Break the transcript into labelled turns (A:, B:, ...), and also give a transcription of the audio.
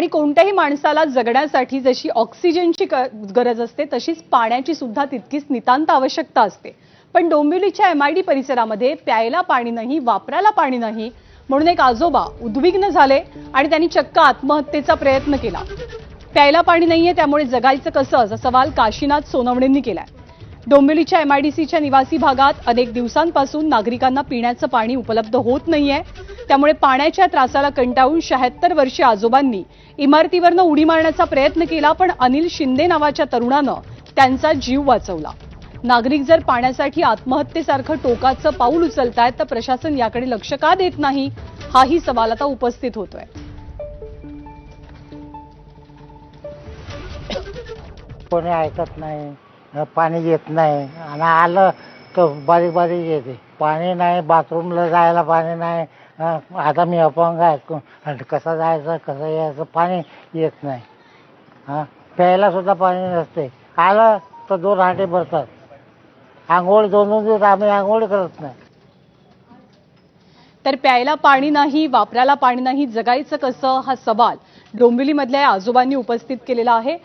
A: आणि कोणत्याही माणसाला जगण्यासाठी जशी ऑक्सिजनची गरज असते तशीच पाण्याची सुद्धा तितकीच नितांत आवश्यकता असते. पण डोंबिवलीच्या डी परिसरामध्ये प्यायला पाणी नाही वापरायला पाणी नाही म्हणून एक आजोबा उद्विग्न झाले आणि त्यांनी चक्क आत्महत्येचा प्रयत्न केला. प्यायला पाणी नाहीये त्यामुळे जगायचं कसं? असा सवाल काशीनाथ सोनवणेंनी केलाय. डोंबिवलीच्या एमआयडीसीच्या निवासी भागात अनेक दिवसांपासून नागरिकांना पिण्याचं पाणी उपलब्ध होत नाहीये. त्यामुळे पाण्याच्या त्रासाला कंटाळून शहात्तर वर्षीय आजोबांनी इमारतीवरनं उडी मारण्याचा प्रयत्न केला पण अनिल शिंदे नावाच्या तरुणानं त्यांचा जीव वाचवला. नागरिक जर पाण्यासाठी आत्महत्येसारखं टोकाचं पाऊल उचलतायत तर प्रशासन याकडे लक्ष का देत नाही? हाही सवाल आता उपस्थित होतोय.
B: कोणी ऐकत नाही पाणी येत नाही आणि आलं तर बारीक बारीक येते. पाणी नाही बाथरूमला जायला पाणी नाही. आता मी अपंग आहे. को- आणि कसं जायचं कसं यायचं पाणी येत नाही. हां प्यायला सुद्धा पाणी नसते. आलं तर दोन हाटे भरतात. आंघोळ दोन दोन दिवस आम्ही आंघोळ करत नाही.
A: तर प्यायला पाणी नाही वापरायला पाणी नाही जगायचं कसं? हा सवाल डोंबिवलीमधल्या या आजोबांनी उपस्थित केलेला आहे.